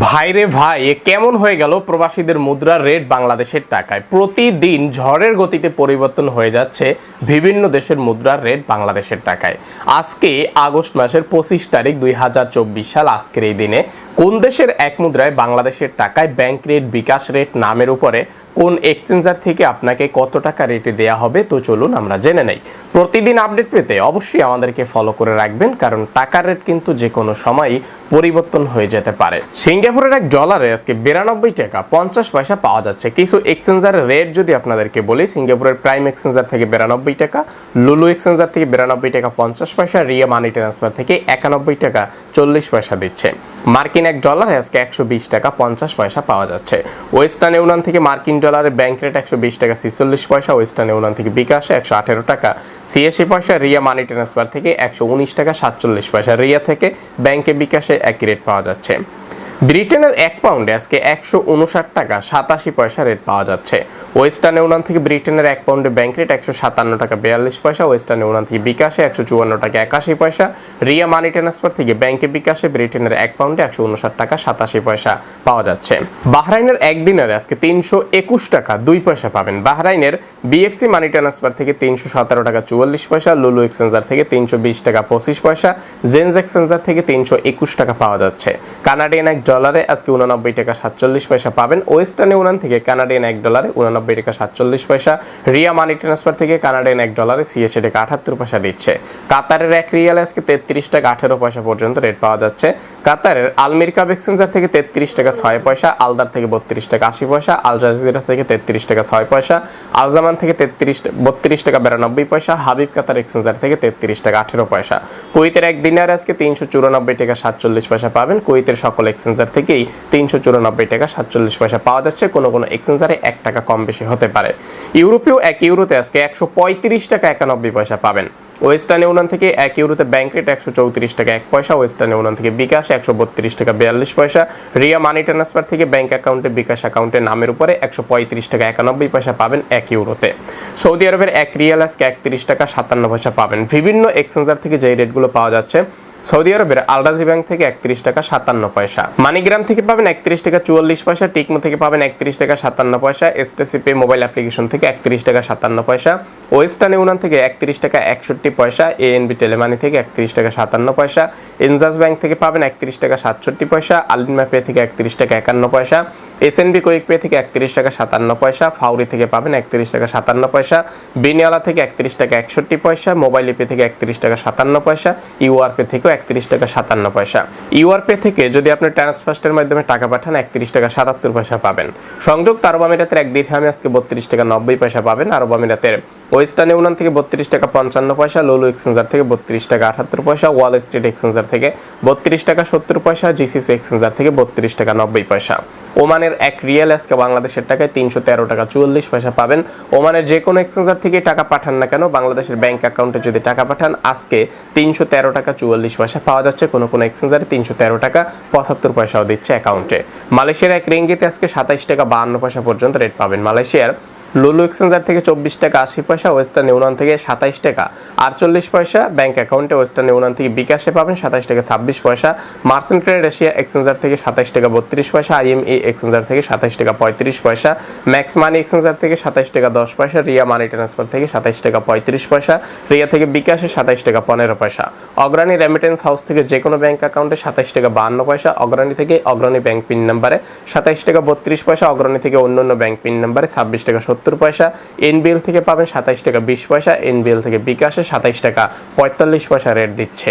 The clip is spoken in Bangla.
ভাইরে ভাই, এ কেমন হয়ে গেল প্রবাসীদের মুদ্রার রেট বাংলাদেশের টাকায়? প্রতিদিন ঝড়ের গতিতে পরিবর্তন হয়ে যাচ্ছে বিভিন্ন দেশের মুদ্রার রেট বাংলাদেশের টাকায়। আজকে আগস্ট মাসের পঁচিশ তারিখ দুই হাজার চব্বিশ সাল, আজকের এই দিনে কোন দেশের এক মুদ্রায় বাংলাদেশের টাকায় ব্যাংক রেট বিকাশ রেট নামের উপরে কোন এক্সচেঞ্জার থেকে আপনাকে কত টাকা রেটে দেয়া হবে? তো চলুন আমরা জেনে নেই। প্রতিদিন আপডেট পেতে অবশ্যই আমাদেরকে ফলো করে রাখবেন, কারণ টাকার রেট কিন্তু যে কোনো সময়ই পরিবর্তন হয়ে যেতে পারে। সিঙ্গাপুরের এক ডলারে আজকে বিরানব্বই টাকা, পঞ্চাশ পয়সা পাওয়া যাচ্ছে। কিছু এক্সচেঞ্জারের রেট যদি আপনাদেরকে বলি, সিঙ্গাপুরের প্রাইম এক্সচেঞ্জার থেকে বিরানব্বই টাকা লুলু এক্সচেঞ্জার থেকে বিরানব্বই টাকা, পঞ্চাশ পয়সা রিয়া মানি ট্রান্সফার থেকে একানব্বই টাকা, চল্লিশ পয়সা দিচ্ছে। মার্কিন এক ডলারে আজকে একশো বিশ টাকা, পঞ্চাশ পয়সা পাওয়া যাচ্ছে। ওয়েস্টার্ন ইউনিয়ন থেকে মার্কিন ডলারে ব্যাংক রেট একশো বিশ টাকা, ছিচল্লিশ পয়সা ওয়েস্টার্ন ইউনিয়ন থেকে বিকাশে একশো আঠেরো টাকা, ছিয়াশি পয়সা রিয়া মানি ট্রান্সফার থেকে একশো উনিশ টাকা, সাতচল্লিশ পয়সা রিয়া থেকে ব্যাংকে বিকাশে একই রেট পাওয়া যাচ্ছে। ব্রিটেনের এক পাউন্ডে আজকে একশো উনষাট টাকা সাতাশি পয়সা রেট পাওয়া যাচ্ছে। ওয়েস্টার্ন ইউনিয়ন থেকে ব্রিটেনের এক পাউন্ডে ব্যাংক রেট একশো সাতান্ন টাকা বিয়াল্লিশ পয়সা ওয়েস্টার্ন ইউনিয়ন থেকে বিকাশে একশো চুয়ান্ন টাকা একাশি পয়সা, রিয়া মানি ট্রান্সফার থেকে ব্যাংকে বিকাশে ব্রিটেনের এক পাউন্ডে একশো উনষাট টাকা সাতাশি পয়সা পাওয়া যাচ্ছে। বাহরাইনের একদিনের আজকে তিনশো একুশ টাকা দুই পয়সা পাবেন। বাহরাইনের বিএফসি মানি ট্রান্সফার থেকে তিনশো সতেরো টাকা চুয়াল্লিশ পয়সা লুলু এক্সচেঞ্জার থেকে তিনশো বিশ টাকা পঁচিশ পয়সা জেন্স এক্সচেঞ্জার থেকে তিনশো একুশ টাকা পাওয়া যাচ্ছে। কানাডিয়ান এক ডলারে আজকে উননব্বই টাকা সাতচল্লিশ পয়সা পাবেন। ওয়েস্টার্ন উনান থেকে কানাডিয়ান এক ডলারে উননব্বই টাকা সাতচল্লিশ পয়সা। রিয়া মানি ট্রান্সফার থেকে কানাডিয়ান এক ডলারে সিএসএ টাকা আঠাত্তর পয়সা দিচ্ছে। কাতারের এক রিয়ালে আজকে তেত্রিশ টাকা আঠেরো পয়সা পর্যন্ত রেট পাওয়া যাচ্ছে। কাতারের আলমির কাব এক্সচেঞ্জার থেকে তেত্রিশ টাকা ছয় পয়সা, আলদার থেকে বত্রিশ টাকা আশি পয়সা, আল জাজিরা থেকে তেত্রিশ টাকা ছয় পয়সা আলজামান থেকে তেত্রিশ, বত্রিশ টাকা বিরানব্বই পয়সা, হাবিব কাতার এক্সচেঞ্জার থেকে তেত্রিশ টাকা আঠেরো পয়সা। কুইতের এক দিনের আজকে তিনশো চুরানব্বই টাকা সাতচল্লিশ পয়সা পাবেন। কুইতের সকল এক্সচেঞ্জার থেকেই তিনশো চুরানব্বই টাকা সাতচল্লিশ পয়সা পাওয়া যাচ্ছে। কোনো কোনো এক্সচেঞ্জারে এক টাকা কম বেশি হতে পারে। ইউরোপীয় এক ইউরোতে আজকে একশো পঁয়ত্রিশ টাকা একানব্বই পয়সা পাবেন। ওয়েস্টার্ন ইউনিয়ন থেকে এক ইউরোতে ব্যাংক রেট একশো চৌত্রিশ টাকা এক পয়সা, ওয়েস্টার্ন ইউনিয়ন থেকে বিকাশ একশো বত্রিশ টাকা বিয়াল্লিশ পয়সা, রিয়া মানি ট্রান্সফার থেকে ব্যাংক অ্যাকাউন্টে বিকাশ অ্যাকাউন্টে নামের উপরে একশো পঁয়ত্রিশ টাকা একানব্বই পয়সা পাবেন এক ইউরোতে। সৌদি আরবের এক রিয়াল আজকে একত্রিশ টাকা সাতান্ন পয়সা পাবেন। বিভিন্ন এক্সচেঞ্জার থেকে যে রেটগুলো পাওয়া যাচ্ছে সৌদি আরবের আলরাজি ব্যাংক থেকে একত্রিশ টাকা সাতান্ন পয়সা মানিগ্রাম থেকে পাবেন একত্রিশ টাকা চুয়াল্লিশ পয়সা টিকমো থেকে পাবেন একত্রিশ টাকা সাতান্ন পয়সা এসটিসি পে মোবাইল অ্যাপ্লিকেশন থেকে একত্রিশ টাকা সাতান্ন পয়সা ওয়েস্টার্ন ইউনিয়ন থেকে একত্রিশ টাকা একষট্টি পয়সা এএনবি টেলিমানি থেকে একত্রিশ টাকা সাতান্ন পয়সা ইনজাস ব্যাংক থেকে পাবেন একত্রিশ টাকা সাতষট্টি পয়সা আলিমা পে থেকে একত্রিশ টাকা একান্ন পয়সা এসএনবি কুইক পে থেকে একত্রিশ টাকা সাতান্ন পয়সা ফাউরি থেকে পাবেন একত্রিশ টাকা সাতান্ন পয়সা বিনিয়ালা থেকে একত্রিশ টাকা একষট্টি পয়সা মোবাইল পে থেকে একত্রিশ টাকা সাতান্ন পয়সা ইউআর পে থেকেও একত্রিশ টাকা সাতান্ন পয়সা। ইউআর পে থেকে যদি আপনি ট্রান্সফার্স্টের মাধ্যমে টাকা পাঠান, একত্রিশ টাকা সাতাত্তর পয়সা পাবেন। সংযুক্ত আরব আমিরাতের এক দিরহামে আজকে বত্রিশ টাকা নব্বই পয়সা পাবেন আরব আমিরাতের। ওয়েস্টার্ন ইউনিয়ন থেকে বত্রিশ টাকা পঞ্চান্ন পয়সা, লোলো এক্সচেঞ্জার থেকে বত্রিশ টাকা আটাত্তর পয়সা, ওয়াল স্ট্রিট এক্সচেঞ্জার থেকে বত্রিশ টাকা সত্তর পয়সা, জিসিসি এক্সচেঞ্জার থেকে বত্রিশ টাকা নব্বই পয়সা। ওমানের এক রিয়েল আজকে বাংলাদেশের টাকায় তিনশো তেরো টাকা চুয়াল্লিশ পয়সা পাবেন। ওমানের যে কোনো এক্সচেঞ্জার থেকে টাকা পাঠান না কেন, বাংলাদেশের ব্যাংক অ্যাকাউন্টে যদি টাকা পাঠান, আজকে তিনশো তেরো টাকা চুয়াল্লিশ পয়সা পাওয়া যাচ্ছে, কোনো কোনো এক্সচেঞ্জারে তিনশো তেরো টাকা পঁচাত্তর পয়সাও দিচ্ছে অ্যাকাউন্টে মালয়েশিয়ার এক রিঙ্গিতে আজকে সাতাইশ টাকা বাহান্ন পয়সা পর্যন্ত রেট পাবেন। মালয়েশিয়ার লুলু এক্সচেঞ্জার থেকে চব্বিশ টাকা আশি পয়সা, ওয়েস্টার্ন ইউনিয়ন থেকে সাতাইশ টাকা আটচল্লিশ পয়সা, ব্যাংক অ্যাকাউন্টে ওয়েস্টার্ন ইউনিয়ন থেকে বিকাশে পাবেন সাতাইশ টাকা ছাব্বিশ পয়সা। মার্চেন্ট ট্রেড এশিয়া এক্সচেঞ্জার থেকে সাতাইশ টাকা বত্রিশ পয়সা, আইএমই এক্সচেঞ্জার থেকে সাতাইশ টাকা পঁয়ত্রিশ পয়সা, ম্যাক্স মানি এক্সচেঞ্জার থেকে সাতাইশ টাকা দশ পয়সা, রিয়া মানি ট্রান্সফার থেকে সাতাইশ টাকা পঁয়ত্রিশ পয়সা, রিয়া থেকে বিকাশে সাতাইশ টাকা পনেরো পয়সা। অগ্রণী রেমিটেন্স হাউস থেকে যে কোনো ব্যাংক অ্যাকাউন্টে সাতাইশ টাকা বাহান্ন পয়সা, অগ্রণী থেকে অগ্রণী ব্যাংক পিন নাম্বারে সাতাইশ টাকা বত্রিশ পয়সা, অগ্রণী থেকে অন্য অন্য ব্যাংক পিন নাম্বারে ছাব্বিশ টাকা সত্তর পয়সা এনবিএল থেকে পাবেন সাতাইশ টাকা বিশ পয়সা এনবিএল থেকে বিকাশে সাতাইশ টাকা পঁয়তাল্লিশ পয়সা রেট দিচ্ছে।